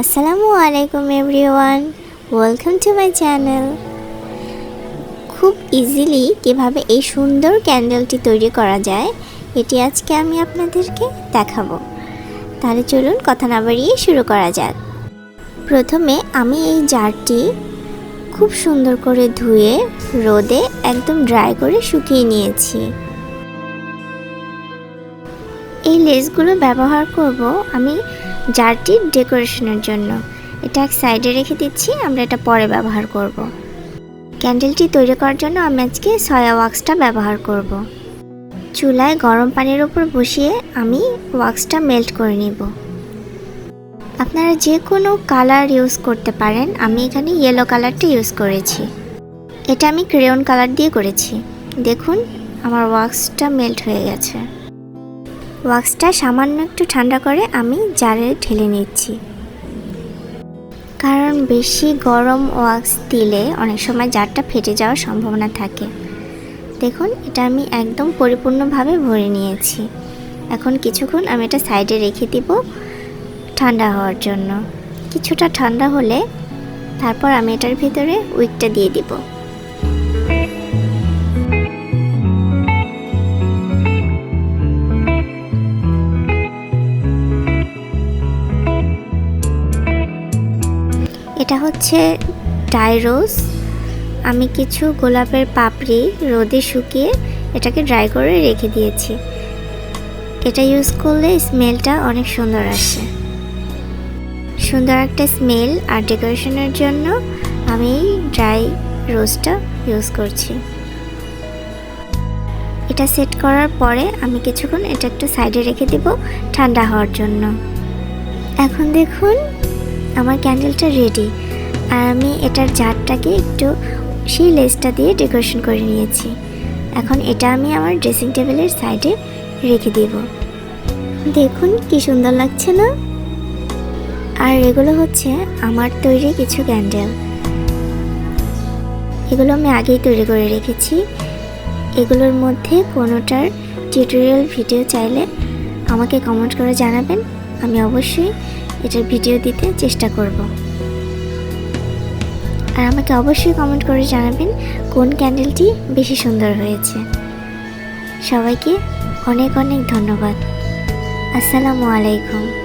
আসসালামু আলাইকুম everyone. Welcome to my channel খুব ইজিলি কীভাবে এই সুন্দর ক্যান্ডেলটি তৈরি করা যায়, এটি আজকে আমি আপনাদেরকে দেখাবো। তাহলে চলুন কথা না বাড়িয়ে শুরু করা যাক। প্রথমে আমি এই জারটি খুব সুন্দর করে ধুয়ে, রোদে একদম ড্রাই করে শুকিয়ে নিয়েছি। এই লেসগুলো ব্যবহার করব আমি জারটির ডেকোরেশনের জন্য। এটা এক সাইডে রেখে দিচ্ছি, আমরা এটা পরে ব্যবহার করব। ক্যান্ডেলটি তৈরি করার জন্য আমি আজকে সয়া ওয়াক্সটা ব্যবহার করব। চুলায় গরম পানির উপর বসিয়ে আমি ওয়াক্সটা মেল্ট করে নিব। আপনারা যে কোনো কালার ইউজ করতে পারেন, আমি এখানে ইয়েলো কালারটা ইউজ করেছি। এটা আমি ক্রেয়ন কালার দিয়ে করেছি। দেখুন, আমার ওয়াক্সটা মেল্ট হয়ে গেছে। ওয়াক্সটা সামান্য একটু ঠান্ডা করে আমি জারে ঢেলে নিচ্ছি। কারণ বেশি গরম ওয়াক্স দিলে অনেক সময় জারটা ফেটে যাওয়ার সম্ভাবনা থাকে। দেখুন, এটা আমি একদম পরিপূর্ণভাবে ভরে নিয়েছি। এখন কিছুক্ষণ আমি এটা সাইডে রেখে দিব ঠান্ডা হওয়ার জন্য। কিছুটা ঠান্ডা হলে তারপর আমি এটার ভিতরে উইকটা দিয়ে দিব। এটা হচ্ছে ডাই রোজ আমি কিছু গোলাপের পাপড়ি রোদে শুকিয়ে এটাকে ড্রাই করে রেখে দিয়েছি। এটা ইউজ করলে স্মেলটা অনেক সুন্দর আসে। সুন্দর একটা স্মেল আর ডেকোরেশনের জন্য আমি ড্রাই রোজটা ইউজ করছি। এটা সেট করার পরে আমি কিছুক্ষণ এটা একটু সাইডে রেখে দেব ঠান্ডা হওয়ার জন্য। এখন দেখুন আমার ক্যান্ডেলটা রেডি আর আমি এটার জারটাকে একটু সেই লেসটা দিয়ে ডেকোরেশন করে নিয়েছি। এখন এটা আমি আমার ড্রেসিং টেবিলের সাইডে রেখে দেব। দেখুন কি সুন্দর লাগছে না? আর এগুলো হচ্ছে আমার তৈরি কিছু ক্যান্ডেল এগুলো আমি আগেই তৈরি করে রেখেছি। এগুলোর মধ্যে কোনোটার টিউটোরিয়াল ভিডিও চাইলে আমাকে কমেন্ট করে জানাবেন। আমি অবশ্যই এটার ভিডিও দিতে চেষ্টা করব। আর আমাকে অবশ্যই কমেন্ট করে জানাবেন কোন ক্যান্ডেলটি বেশি সুন্দর হয়েছে। সবাইকে অনেক অনেক ধন্যবাদ। আসসালামু আলাইকুম।